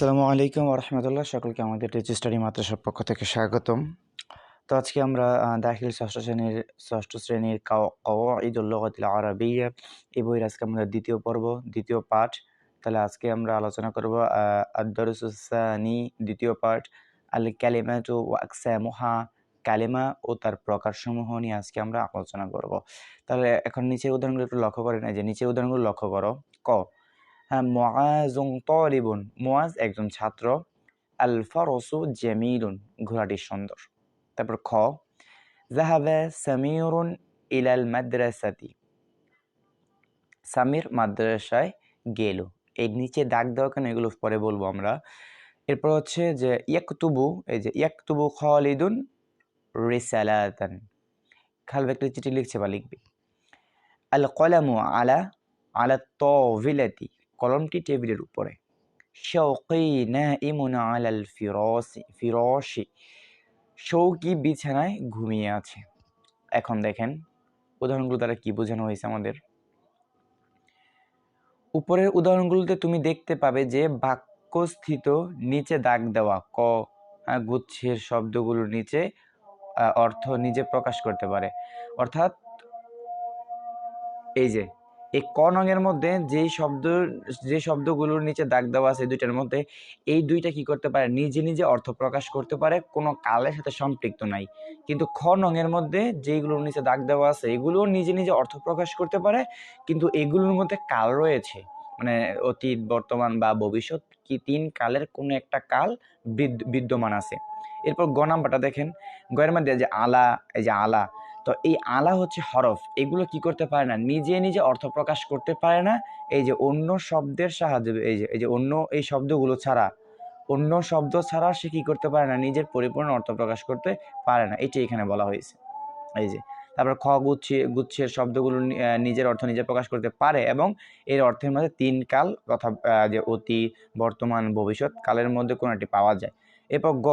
আসসালামু আলাইকুম রহমতুল্লাহ। সকলকে আমাদের টিচার স্টাডি মাদ্রাসার পক্ষ থেকে স্বাগতম। তো আজকে আমরা দাখিল ষষ্ঠ শ্রেণির ষষ্ঠ শ্রেণির ঈদুল্লাহিল আরবিয়া। এই বইয়ের আজকে আমরা দ্বিতীয় পর্ব, দ্বিতীয় পাঠ। তাহলে আজকে আমরা আলোচনা করব আদারুসানি দ্বিতীয় পাঠ আল ক্যালিমাটু ওয়াকসামুহা কালেমা ও তার প্রকারসমূহ নিয়ে আজকে আমরা আলোচনা করব। তাহলে এখন নিচের উদাহরণগুলো একটু লক্ষ্য করেন এই যে নিচের উদাহরণগুলো লক্ষ্য করো। ক হ্যাঁ মোয়াজুং তলিবুন মোয়াজ একজন ছাত্র আল ফরসু জেমিলুন, ঘোড়াটি সুন্দর। তারপর খ জাহাবে সামিউরুন ইলাল মাদ্রাসাতি। সামির মাদ্রাসায় গেল। এই নিচে দাগ দেওয়া কেন এগুলো পরে বলব আমরা। এরপর হচ্ছে যে, ইয়াকতুবু, এই যে, ইয়াকতুবু খালিদুন রিসালাতান। খালবে একটা চিঠি লিখছে বা লিখবে। আল কলামু আলা আলা তভিলাতি কলমটি টেবিলের উপরে। শৌকি আলাল ফিরসি বিছানায় ঘুমিয়ে আছে। এখন দেখেন, উদাহরণগুলো দ্বারা কি বোঝানো হয়েছে আমাদের? উপরের উদাহরণগুলোতে তুমি দেখতে পাবে যে, বাক্যস্থিত নিচে দাগ দেওয়া, ক গুচ্ছের শব্দগুলোর নিচে অর্থ নিজে প্রকাশ করতে পারে। অর্থাৎ, এই যে এই ক নঙের মধ্যে যেই শব্দ যে শব্দগুলোর নিচে দাগ দেওয়া আছে দুইটার মধ্যে, এই দুইটা কি করতে পারে? নিজে নিজে অর্থ প্রকাশ করতে পারে, কোনো কালের সাথে সম্পৃক্ত নাই। কিন্তু খ নঙের মধ্যে যেইগুলোর নিচে দাগ দেওয়া আছে, এগুলোও নিজে নিজে অর্থ প্রকাশ করতে পারে, কিন্তু এগুলোর মধ্যে কাল রয়েছে। মানে অতীত, বর্তমান বা ভবিষ্যৎ, কি তিন কালের কোনো একটা কাল বিদ- বিদ্যমান আছে। এরপর গ নাম্বারটা দেখেন। গয়ের মধ্যে যে আলা, এই যে আলা তো এই আলা হচ্ছে হরফ। এগুলো কি করতে পারে না? নিজে নিজে অর্থ প্রকাশ করতে পারে না। এই যে অন্য শব্দের সাহায্যে, এই যে এই যে অন্য এই শব্দগুলো ছাড়া, অন্য শব্দ ছাড়া সে কী করতে পারে না? নিজের পরিপূর্ণ অর্থ প্রকাশ করতে পারে না। এটি এখানে বলা হয়েছে। এই যে, তারপর খ গুচ্ছে, গুচ্ছের শব্দগুলো নিজের অর্থ নিজে প্রকাশ করতে পারে এবং এর অর্থের মধ্যে তিন কাল তথা যে অতি, বর্তমান, ভবিষ্যৎ কালের মধ্যে কোনো একটি পাওয়া যায়। এরপর গ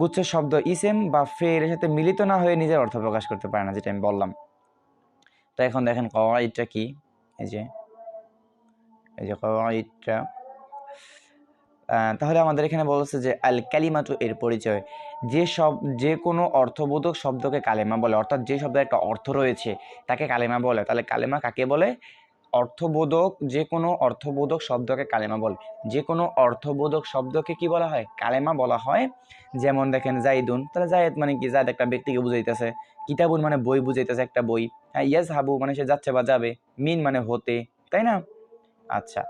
গুচ্ছের শব্দ ইসেম বা ফের সাথে মিলিত না হয়ে নিজের অর্থ প্রকাশ করতে পারে না যেটা আমি বললাম। তো এখন দেখেন কওয়াইদটা কি? এই যে এই যে কওয়াইদটা। আহ, তাহলে আমাদের এখানে বলছে যে আল কালিমাতু এর পরিচয়। যে সব যে কোনো অর্থবোধক শব্দকে কালেমা বলে অর্থাৎ যে শব্দের একটা অর্থ রয়েছে তাকে কালেমা বলে। তাহলে কালেমা কাকে বলে? অর্থবোধক যে কোনো অর্থবোধক শব্দকে কালেমা বলে। যে কোনো অর্থবোধক শব্দকে কি বলা হয়? কালেমা বলা হয়। যেমন দেখেন, জাইদুন। তাহলে জায়েদ মানে কি? জায়দ একটা ব্যক্তিকে বুঝাইতেছে। কিতাবুন মানে বই বুঝাইতেছে একটা বই। হ্যাঁ ইয়াস হাবু মানে সে যাচ্ছে বা যাবে। মিন মানে হতে। তাই না? আচ্ছা।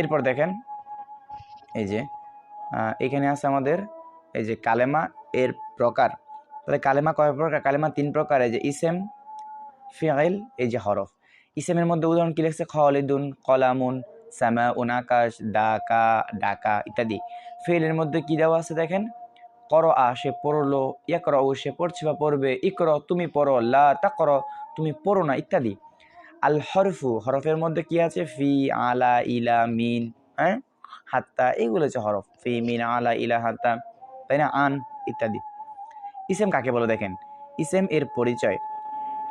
এরপর দেখেন, এই যে এখানে আছে আমাদের, এই যে কালেমা এর প্রকার। তাহলে কালেমা কয় প্রকার? কালেমা তিন প্রকার। এই যে ইসেম ফিআইল, এই যে হরফ। ইসেমের মধ্যে উদাহরণ কি লিখছে? খালিদুন, কলামুন সামা উনাকাশ ডাকা ডাকা ইত্যাদি। ফেলের মধ্যে কি দেওয়া আছে দেখেন? কর আ সে পড়ল ইয়াকর ও সে পড়ছে বা পড়বে, ইকর, তুমি পড়ো, লা তা করো তুমি পড়ো না, ইত্যাদি। আল হরফু, হরফের মধ্যে কি আছে? ফি, আলা, ইলা, মিন হ্যাঁ? হাত্তা, এগুলো হচ্ছে হরফ। ফি, মিন, আলা, ইলা, হাত্তা, তাই না? আন, ইত্যাদি। ইসেম কাকে বলে দেখেন? ইসেম এর পরিচয়।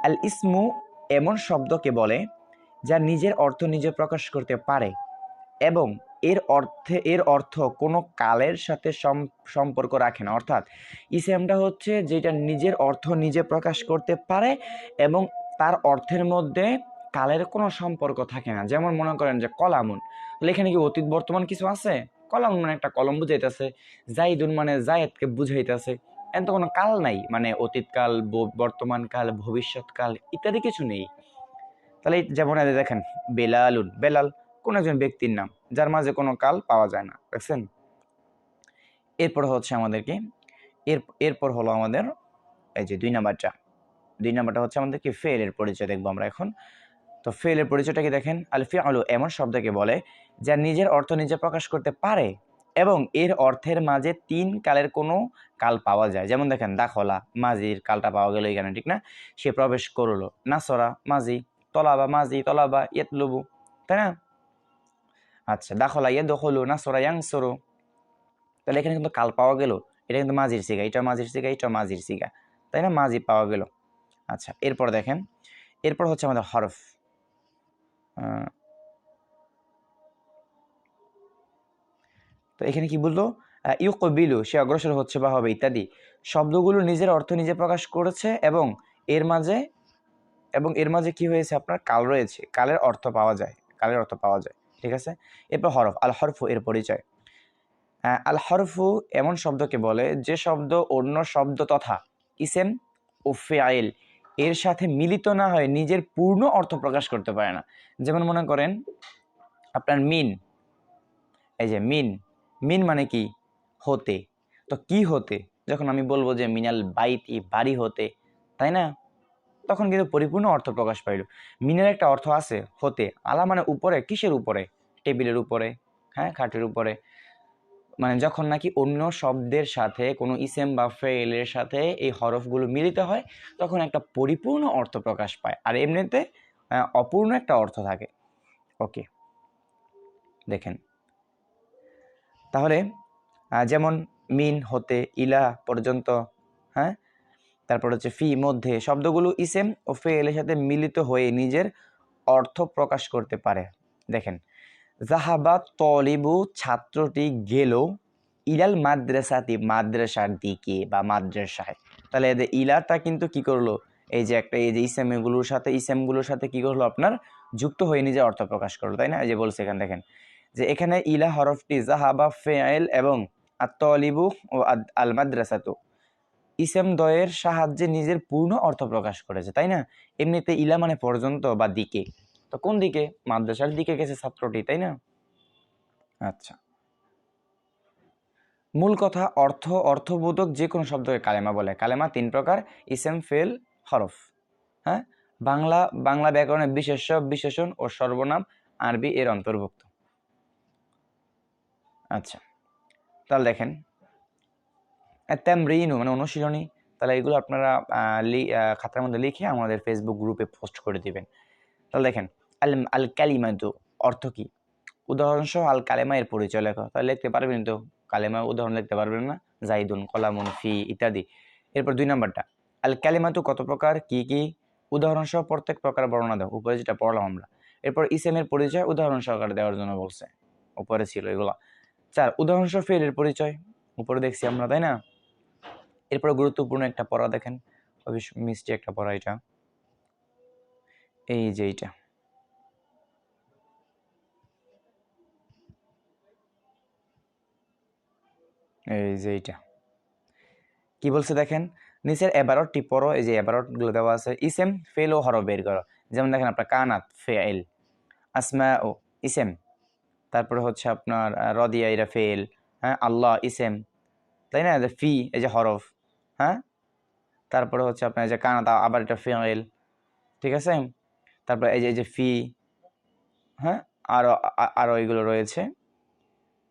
আল ইসমু এমন শব্দকে বলে যা নিজের অর্থ নিজে প্রকাশ করতে পারে এবং এর অর্থে, এর অর্থ কোনো কালের সাথে সম্পর্ক রাখে না। অর্থাৎ ইসেমটা হচ্ছে যেটা নিজের অর্থ নিজে প্রকাশ করতে পারে এবং তার অর্থের মধ্যে কালের কোনো সম্পর্ক থাকে না। যেমন মনে করেন যে কলামুন। তাহলে এখানে কি অতীত বর্তমান কিছু আছে? কলামুন মানে একটা কলম বুঝাইতেছে, জাইদুন মানে জায়েদকে বুঝাইতেছে। এন তো কোনো কাল নাই মানে অতীতকাল বর্তমানকাল, ভবিষ্যৎকাল ইত্যাদি কিছু নেই। তাহলে যেমন দেখেন, বেলালুন, বেলাল কোন একজন ব্যক্তির নাম, যার মাঝে কোনো কাল পাওয়া যায় না, দেখছেন? এরপর হচ্ছে আমাদেরকে, এর, এরপর হলো আমাদের এই যে দুই নাম্বারটা দুই নাম্বারটা হচ্ছে আমাদের কি ফেলের পরিচয় দেখব আমরা এখন। তো ফেলের পরিচয়টা কি দেখেন আলফি আলু এমন শব্দকে বলে যা নিজের অর্থ নিজে প্রকাশ করতে পারে এবং এর অর্থের মাঝে তিন কালের কোনো কাল পাওয়া যায়। যেমন দেখেন, দাখলা মাজির কালটা পাওয়া গেল এখানে, ঠিক না? সে প্রবেশ করল। নাসরা, মাজি, তলাবা মাজি, তলাবা, ইয়েতলুবু, তাই না? আচ্ছা দাখলা ইয়ে দখলু নাসরা, ইয়াংসরু। তাহলে এখানে কিন্তু কাল পাওয়া গেল। এটা কিন্তু মাঝির সিগা এটা মাঝির সিগা এটা মাঝির সিগা তাই না? মাঝি পাওয়া গেল। আচ্ছা এরপর দেখেন, এরপর হচ্ছে আমাদের হরফ। তো এখানে কি বলল? ইউকবিলু, সে অগ্রসর হচ্ছে বা হবে ইত্যাদি। শব্দগুলো নিজের অর্থ নিজে প্রকাশ করেছে এবং এর মাঝে, এবং এর মাঝে কি হয়েছে আপনার? কাল রয়েছে। কালের অর্থ পাওয়া যায়। কালের অর্থ পাওয়া যায়। ঠিক আছে? এরপর হরফ, আল হরফু এর পরিচয়। আল হরফু এমন শব্দকে বলে যে শব্দ অন্য শব্দ তথা ইসেম ও ফেআইল এর সাথে মিলিত না হয়ে নিজের পূর্ণ অর্থ প্রকাশ করতে পারে না। যেমন মনে করেন আপনার মিন, এই যে মিন মিন মানে কি? হতে। তো কি হতে? যখন আমি বলব যে মিনাল বাইতি বাড়ি হতে, তাই না? তখন কিন্তু পরিপূর্ণ অর্থ প্রকাশ পাইল। মিনের একটা অর্থ আছে হতে। আলা মানে উপরে, কিসের উপরে? টেবিলের উপরে হ্যাঁ খাটের উপরে। মানে যখন নাকি অন্য শব্দের সাথে, কোনো ইসেম বা ফেলের সাথে এই হরফগুলো মিলিত হয়, তখন একটা পরিপূর্ণ অর্থ প্রকাশ পায়। আর এমনিতে অপূর্ণ একটা অর্থ থাকে। ওকে, দেখেন। তাহলে যেমন মিন হতে ইলা পর্যন্ত হ্যাঁ? তারপর হচ্ছে ফি মধ্যে, শব্দগুলো ইসেম ও ফেলের সাথে মিলিত হয়ে নিজের অর্থ প্রকাশ করতে পারে। দেখেন জাহাবা তলিবু ছাত্রটি গেল ইলাল মাদ্রাসাতি মাদ্রাসার দিকে বা মাদ্রাসায়। তাহলে এদের ইলাটা কিন্তু কি করল? এই যে একটা, এই যে ইসেমগুলোর সাথে ইসেমগুলোর সাথে কি করল আপনার? যুক্ত হয়ে নিজের অর্থ প্রকাশ করল, তাই না? এই যে বলছে এখানে, দেখেন যে এখানে ইলা হরফটি জাহাবা ফেয়াইল এবং আত্মলিবু ও আল মাদ্রাসাতু ইসেম দয়ের সাহায্যে নিজের পূর্ণ অর্থ প্রকাশ করেছে, তাই না? এমনিতে ইলা মানে পর্যন্ত বা দিকে। তো কোন দিকে? মাদ্রাসার দিকে গেছে ছাত্রটি, তাই না? আচ্ছা। মূল কথা, অর্থ, অর্থবোধক যে কোনো শব্দকে কালেমা বলে। কালেমা তিন প্রকার, ইসেম, ফেল, হরফ। হ্যাঁ? বাংলা বাংলা ব্যাকরণের বিশেষ্য, বিশেষণ ও সর্বনাম আরবি এর অন্তর্ভুক্ত। আচ্ছা তাহলে দেখেন তেমরিনু মানে অনুশীলনী, তাহলে এগুলো আপনারা খাতার মধ্যে লিখে আমাদের ফেসবুক গ্রুপে পোস্ট করে দিবেন। তাহলে দেখেন, আল আল কালিমাতু অর্থ কী? উদাহরণসহ আল কালেমা এর পরিচয় লেখো। তাহলে লিখতে পারবেন তো? কালেমা উদাহরণ লিখতে পারবেন না? জাইদুন, কলামুন, ফি, ইত্যাদি। এরপর দুই নম্বরটা, আল কালিমাতু কত প্রকার? কি কি? উদাহরণসহ প্রত্যেক প্রকার বর্ণনা দাও। উপরে যেটা পড়লাম আমরা। এরপর ইসেমের পরিচয় উদাহরণ সহকারে দেওয়ার জন্য বলছে। উপরে ছিল এগুলা। চার উদাহরণসহ ফেলের পরিচয়। উপরে দেখছি আমরা, তাই না? এরপর গুরুত্বপূর্ণ একটা পড়া দেখেন। মিষ্টি একটা পড়া এটা। এই যে এইটা। এই যে এইটা। কি বলছে দেখেন? নিচের এবারটি পড়ো, এই যে এবারটগুলো দেওয়া আছে। ইসেম ফেল ও হরফ বের করো। যেমন দেখেন আপনার কানাত ফেল আসমা ও ইসেম তারপরে হচ্ছে আপনার রদিয়া ইরা ফেল হ্যাঁ আল্লাহ, ইসেম, তাই না? ফি, এই যে হরফ হ্যাঁ? তারপরে হচ্ছে আপনার এই যে কানাত আবার এটা ফেল, ঠিক আছে? তারপরে এই যে এই যে ফি হ্যাঁ? আরও আরও এগুলো রয়েছে।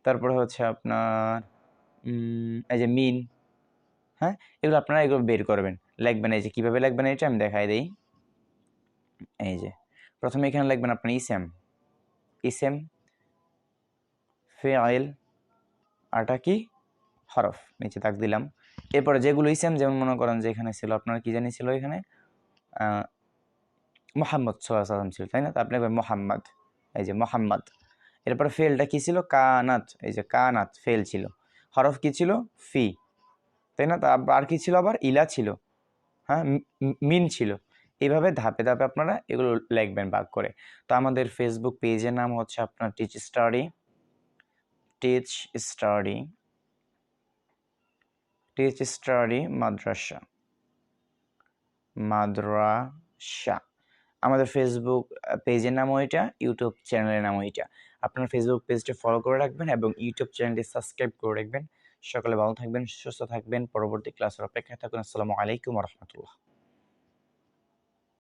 তারপরে হচ্ছে আপনার এই যে মিন হ্যাঁ? এগুলো আপনারা এগুলো বের করবেন। লিখবেন এই যে, কীভাবে লিখবেন এটা আমি দেখাই দিই। এই যে, প্রথমে এখানে লিখবেন আপনার ইসেম ইসেম ফেআইল আরটা কি? হরফ, নিচে তাক দিলাম। এরপরে যেগুলো ইসেম যেমন মনে করেন যে এখানে ছিল, আপনার কি জানি ছিল এখানে? মোহাম্মদ সাল্লাম ছিল, তাই না? আপনি লিখবেন মোহাম্মদ, এই যে মোহাম্মদ। এরপরে ফেলটা কি ছিল? কানাত, এই যে কানাত, ফেল ছিল। হরফ কি ছিল? ফি, তাই না? আর কি ছিল আবার? ইলা ছিল। হ্যাঁ? মিন ছিল। এইভাবে ধাপে ধাপে আপনারা এগুলো লিখবেন ভাগ করে। তো আমাদের ফেসবুক পেজের নাম হচ্ছে আপনার teach study teach study teach study মাদ্রাসা মাদ্রাসা আমাদের ফেসবুক পেজের নাম ওইটা ইউটিউব চ্যানেলের নাম ওইটা। আপনার ফেসবুক পেজটি ফলো করে রাখবেন এবং ইউটিউব চ্যানেলটি সাবস্ক্রাইব করে রাখবেন। সকালে ভালো থাকবেন, সুস্থ থাকবেন। পরবর্তী ক্লাসের অপেক্ষায় থাকুন। আসসালামু আলাইকুম রহমতুল্লাহ।